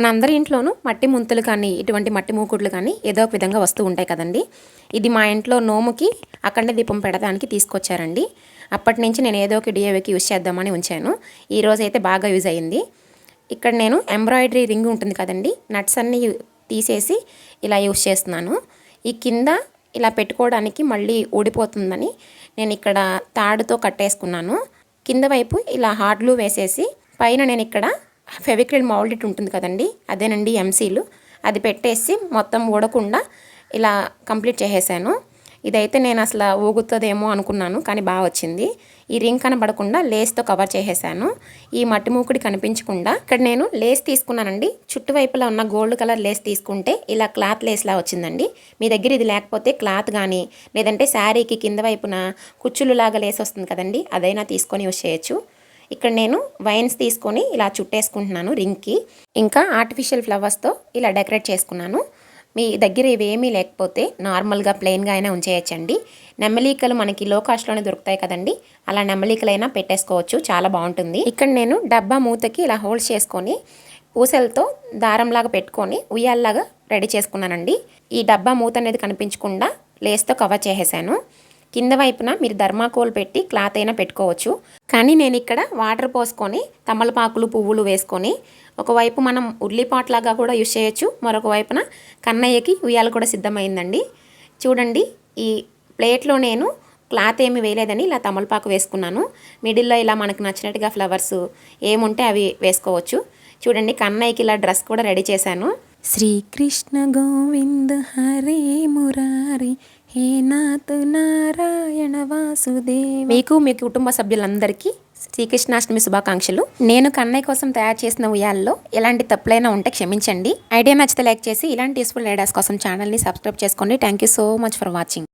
మనందరి ఇంట్లోనూ మట్టి ముంతులు కానీ ఇటువంటి మట్టి మూకుడులు కానీ ఏదో ఒక విధంగా వస్తూ ఉంటాయి కదండి. ఇది మా ఇంట్లో నోముకి అఖండ దీపం పెడడానికి తీసుకొచ్చారండి. అప్పటి నుంచి నేను ఏదో ఒక డిఏవికి యూజ్ చేద్దామని ఉంచాను. ఈ అయితే బాగా యూజ్ అయ్యింది. ఇక్కడ నేను ఎంబ్రాయిడరీ రింగ్ ఉంటుంది కదండి నట్స్ అన్నీ తీసేసి ఇలా యూజ్ చేస్తున్నాను. ఈ కింద ఇలా పెట్టుకోవడానికి మళ్ళీ ఊడిపోతుందని నేను ఇక్కడ తాడుతో కట్టేసుకున్నాను. కింద వైపు ఇలా హార్డ్లు వేసేసి పైన నేను ఇక్కడ ఫెవిక్రిల్ మౌల్డెట్ ఉంటుంది కదండి అదేనండి ఎంసీలు. అది పెట్టేసి మొత్తం ఊడకుండా ఇలా కంప్లీట్ చేసేసాను. ఇదైతే నేను అసలు ఊగుతుందేమో అనుకున్నాను కానీ బాగా వచ్చింది. ఈ రింగ్ కనబడకుండా లేస్తో కవర్ చేసేసాను. ఈ మట్టి మూకుడి కనిపించకుండా ఇక్కడ నేను లేస్ తీసుకున్నానండి. చుట్టువైపులా ఉన్న గోల్డ్ కలర్ లేస్ తీసుకుంటే ఇలా క్లాత్ లేస్లా వచ్చిందండి. మీ దగ్గర ఇది లేకపోతే క్లాత్ కానీ లేదంటే శారీకి కింద వైపున కుచ్చులు లాగా లేస్ వస్తుంది కదండి అదైనా తీసుకొని యూజ్ చేయొచ్చు. ఇక్కడ నేను వైన్స్ తీసుకొని ఇలా చుట్టేసుకుంటున్నాను రింగ్కి. ఇంకా ఆర్టిఫిషియల్ ఫ్లవర్స్తో ఇలా డెకరేట్ చేసుకున్నాను. మీ దగ్గర ఇవేమీ లేకపోతే నార్మల్గా ప్లెయిన్గా అయినా ఉంచేయచ్చండి. నెమ్మలీకలు మనకి లో కాస్ట్లోనే దొరుకుతాయి కదండి. అలా నెమ్మలీకలైనా పెట్టేసుకోవచ్చు. చాలా బాగుంటుంది. ఇక్కడ నేను డబ్బా మూతకి ఇలా హోల్డ్ చేసుకొని పూసలతో దారంలాగా పెట్టుకొని ఉయ్యాల్లాగా రెడీ చేసుకున్నానండి. ఈ డబ్బా మూత అనేది కనిపించకుండా లేస్తో కవర్ చేసేసాను. కింద వైపున మీరు ధర్మాకోల్ పెట్టి క్లాత్ అయినా పెట్టుకోవచ్చు. కానీ నేను ఇక్కడ వాటర్ పోసుకొని తమలపాకులు పువ్వులు వేసుకొని ఒకవైపు మనం ఉల్లిపాట్లాగా కూడా యూజ్ చేయొచ్చు మరొక వైపున కన్నయ్యకి ఉయ్యాల కూడా సిద్ధమైందండి. చూడండి ఈ ప్లేట్లో నేను క్లాత్ ఏమి వేయలేదని ఇలా తమలపాకు వేసుకున్నాను. మిడిల్లో ఇలా మనకు నచ్చినట్టుగా ఫ్లవర్స్ ఏముంటే అవి వేసుకోవచ్చు. చూడండి కన్నయ్యకి ఇలా డ్రెస్ కూడా రెడీ చేశాను. శ్రీకృష్ణ గోవింద హరే మురారి. హే నాథ్ నారాయణ వాసుదేవ. మీకు మీ కుటుంబ సభ్యులందరికీ శ్రీకృష్ణాష్టమి శుభాకాంక్షలు. నేను కన్నయ్య కోసం తయారు చేసిన ఉయ్యాల్లో ఎలాంటి తప్పులైనా ఉంటే క్షమించండి. ఐడియా నచ్చితే లైక్ చేసి ఇలాంటి యూస్ఫుల్ ఐడియాస్ కోసం ఛానల్ని సబ్స్క్రైబ్ చేసుకోండి. Thank you so much for watching